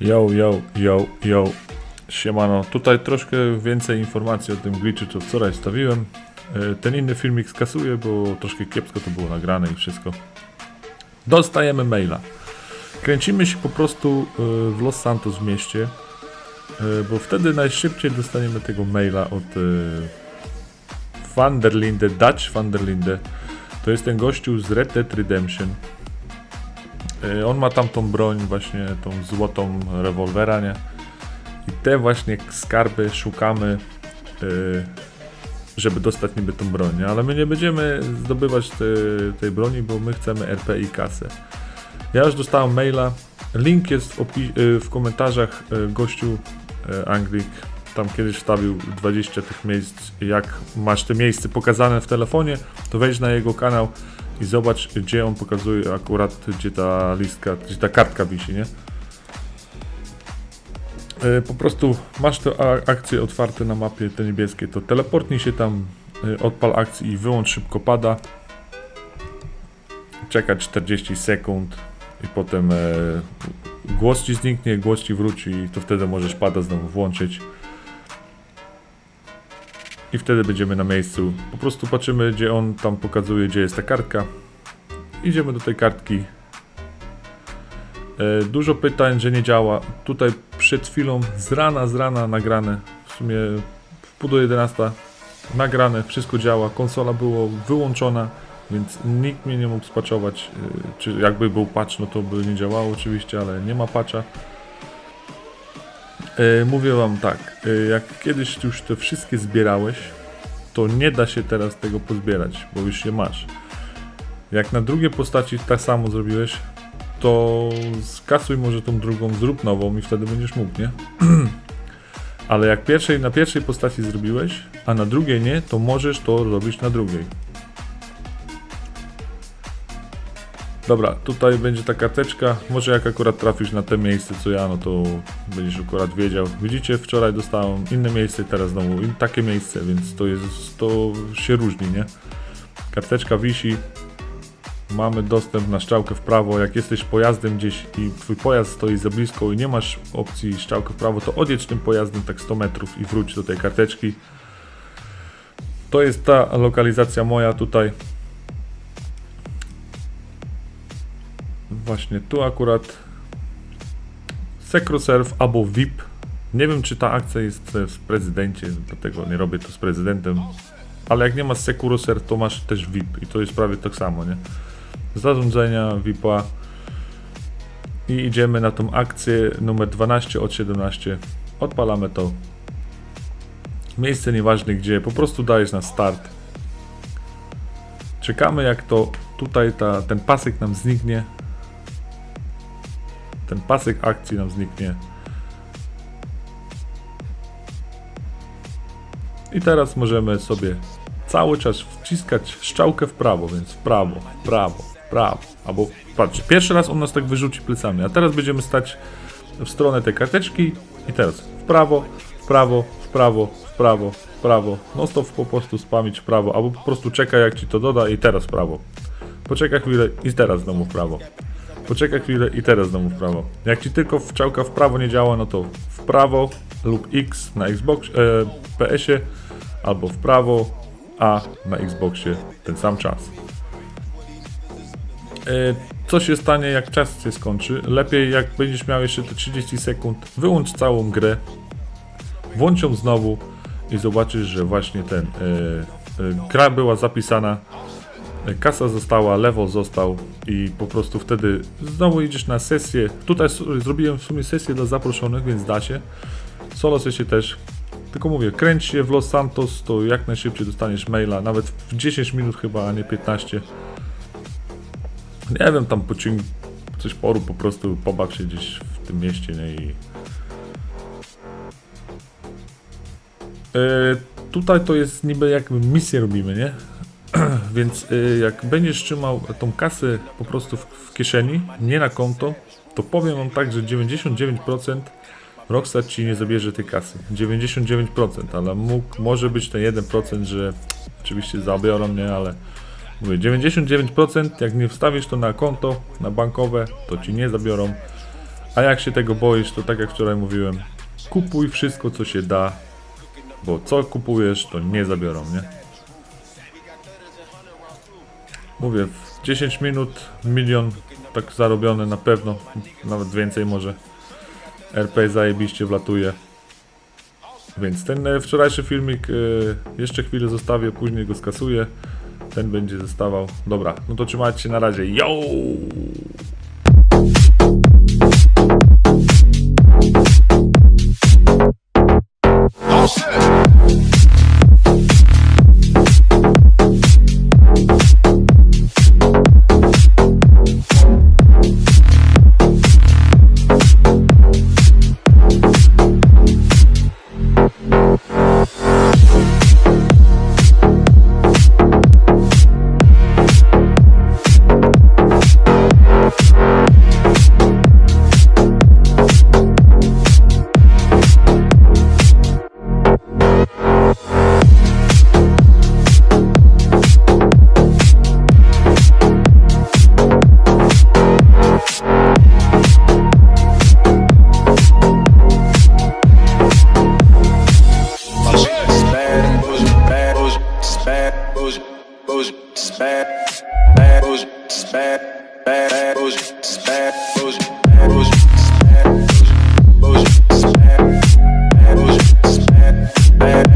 Yo, yo, yo, yo. Siemano. Tutaj troszkę więcej informacji o tym glitchu, co wczoraj stawiłem. E, Ten inny filmik skasuję, bo troszkę kiepsko to było nagrane i wszystko. Dostajemy maila. Kręcimy się po prostu e, w Los Santos w mieście, e, bo wtedy najszybciej dostaniemy tego maila od e, Van der Linde, Dutch Van der Linde. To jest ten gościu z Red Dead Redemption. E, On ma tam tą broń, właśnie tą złotą rewolwera, nie? I te właśnie skarby szukamy, e, żeby dostać niby tą broń, nie? Ale my nie będziemy zdobywać te, tej broni, bo my chcemy RP i kasę. Ja już dostałem maila. Link jest w, e, w komentarzach gościu Anglik. Tam kiedyś wstawił 20 tych miejsc. Jak masz te miejsce pokazane w telefonie, to wejdź na jego kanał i zobacz, gdzie on pokazuje akurat, gdzie ta listka, gdzie ta kartka wisi, nie? E, Po prostu masz te akcje otwarte na mapie, te niebieskie, to teleportnij się tam, e, odpal akcji i wyłącz szybko pada. Czekać 40 sekund i potem e, głos ci zniknie, głos ci wróci i to wtedy możesz pada znowu włączyć. I wtedy będziemy na miejscu. Po prostu patrzymy, gdzie on tam pokazuje, gdzie jest ta kartka. Idziemy do tej kartki. E, dużo pytań, że nie działa. Tutaj przed chwilą z rana, z rana nagrane. W sumie w pół do 11 nagrane, wszystko działa. Konsola była wyłączona, więc nikt mnie nie mógł spaczować. E, czy jakby był patch, no to by nie działało oczywiście, ale nie ma patcha. E, mówię wam tak, e, jak kiedyś już te wszystkie zbierałeś, to nie da się teraz tego pozbierać, bo już je masz. Jak na drugiej postaci tak samo zrobiłeś, to skasuj może tą drugą, zrób nową i wtedy będziesz mógł, nie? Ale jak pierwszej, na pierwszej postaci zrobiłeś, a na drugiej nie, to możesz to robić na drugiej. Dobra, tutaj będzie ta karteczka. Może jak akurat trafisz na te miejsce co ja, no to będziesz akurat wiedział. Widzicie, wczoraj dostałem inne miejsce, teraz znowu takie miejsce, więc to jest, to się różni, nie? Karteczka wisi, mamy dostęp na strzałkę w prawo. Jak jesteś pojazdem gdzieś i twój pojazd stoi za blisko i nie masz opcji strzałkę w prawo, to odjedź tym pojazdem tak 100 metrów i wróć do tej karteczki. To jest ta lokalizacja moja tutaj. Właśnie tu akurat SecroServe albo VIP. Nie wiem czy ta akcja jest w prezydencie, dlatego nie robię to z prezydentem. Ale jak nie masz SecuroServe, to masz też VIP i to jest prawie tak samo, nie? Zarządzenia VIP-a i idziemy na tą akcję numer 12 od 17. Odpalamy to. Miejsce nieważne gdzie, po prostu dajesz na start. Czekamy jak to tutaj ta, ten pasek nam zniknie. Ten pasek akcji nam zniknie. I teraz możemy sobie cały czas wciskać strzałkę w prawo, więc w prawo, w prawo, w prawo. Albo patrz, pierwszy raz on nas tak wyrzuci plecami, a teraz będziemy stać w stronę tej karteczki i teraz w prawo, w prawo, w prawo, w prawo, w prawo. No stop po prostu spamić w prawo, albo po prostu czekaj jak ci to doda i teraz w prawo. Poczekaj chwilę i teraz znowu w prawo. Poczekaj chwilę i teraz znowu w prawo. Jak ci tylko wczałka w prawo nie działa, no to w prawo lub X na Xbox, e, PS-ie, albo w prawo, A na Xboxie ten sam czas. E, co się stanie, jak czas się skończy? Lepiej, jak będziesz miał jeszcze te 30 sekund, wyłącz całą grę, włącz ją znowu i zobaczysz, że właśnie ten e, e, gra była zapisana kasa została, level został i po prostu wtedy znowu idziesz na sesję. Tutaj zrobiłem w sumie sesję dla zaproszonych, więc da się. Solo sesję też. Tylko mówię, kręć się w Los Santos, to jak najszybciej dostaniesz maila, nawet w 10 minut chyba, a nie 15. Nie wiem, tam pociąg coś poru po prostu pobaw się gdzieś w tym mieście, nie i... E, tutaj to jest niby jakby misję robimy, nie? Więc y, jak będziesz trzymał tą kasę po prostu w, kieszeni, nie na konto, to powiem wam tak, że 99% Rockstar ci nie zabierze tej kasy. 99%, ale mógł, może być ten 1%, że oczywiście zabiorą mnie, ale mówię 99% jak nie wstawisz to na konto, na bankowe, to ci nie zabiorą. A jak się tego boisz, to tak jak wczoraj mówiłem, kupuj wszystko co się da, bo co kupujesz, to nie zabiorą, nie? Mówię, w 10 minut milion tak zarobiony na pewno, nawet więcej może. RP zajebiście wlatuje. Więc ten e, wczorajszy filmik e, jeszcze chwilę zostawię, później go skasuję. Ten będzie zostawał. Dobra, no to trzymajcie się na razie. Yo! Bad bougie, bougie, bad, bad bougie, bad, bad, bougie, bad bougie, bad bougie, bad,